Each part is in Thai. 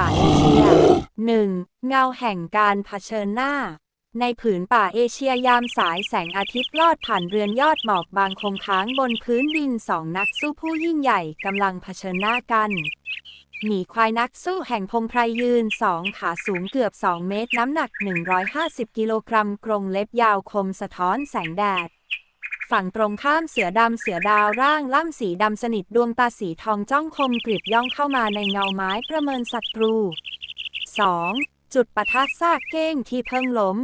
ป่าเอเชีย 1. เงาแห่งการเผชิญหน้า ในผืนป่าเอเชียยามสายแสงอาทิตย์ลอดผ่านเรือนยอดหมอกบางคงค้างบนพื้นดินสองนักสู้ผู้ยิ่งใหญ่กำลังเผชิญหน้ากันหมีควายนักสู้แห่งพงไพรยืนสองขาสูงเกือบ 2 เมตรน้ำหนัก 150 กิโลกรัมกรงเล็บยาวคมสะท้อนแสงแดด ฝั่งตรงข้ามเสือดำเสือดาวร่างล่ำสีดำสนิทดวงตาสีทองจ้องคมกริบย่องเข้ามาในเงาไม้ประเมินศัตรู 2. จุดปะทะซากเก้งที่เพิ่งล้ม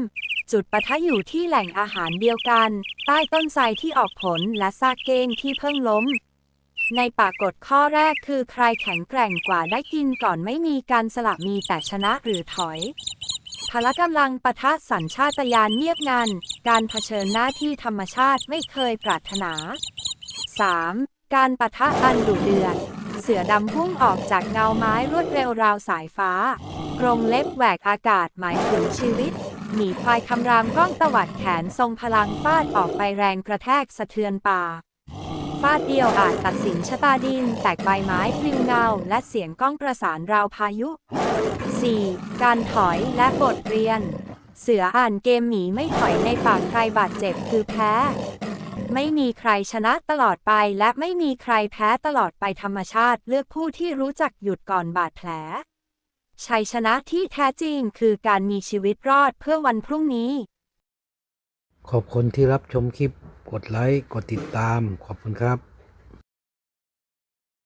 จุดปะทะอยู่ที่แหล่งอาหารเดียวกัน ใต้ต้นไทรที่ออกผลและซากเก้งที่เพิ่งล้ม ในปากกฎข้อแรกคือใครแข็งแกร่งกว่าได้กินก่อนไม่มีการสลับมีแต่ชนะหรือถอย พละกำลังปะทะสัญชาตญาณเงียบงัน การเผชิญหน้าที่ธรรมชาติไม่เคยปรารถนา 3. การปะทะอันดุเดือด เสือดำพุ่งออกจากเงาไม้รวดเร็วราวสายฟ้า กรงเล็บแหวกอากาศหมายถึงชีวิต หมีควายคำรามก้องตวัดแขนทรงพลังฟาดออกไปแรงกระแทกสะเทือนป่า ฟาดเดียวอาจตัดสินชะตาดิน แตกใบไม้ปลิวเงา และเสียงก้องประสานราวพายุ 4. การถอยและบทเรียน เสืออ่านเกมหมีไม่ถอยในปากใครบาดเจ็บคือแพ้ ไม่มีใครชนะตลอดไปและไม่มีใครแพ้ตลอดไปธรรมชาติเลือกผู้ที่รู้จักหยุดก่อนบาดแผล ชัยชนะที่แท้จริงคือการมีชีวิตรอดเพื่อวันพรุ่งนี้ ขอบคุณที่รับชมคลิป กดไลค์ กดติดตาม ขอบคุณครับ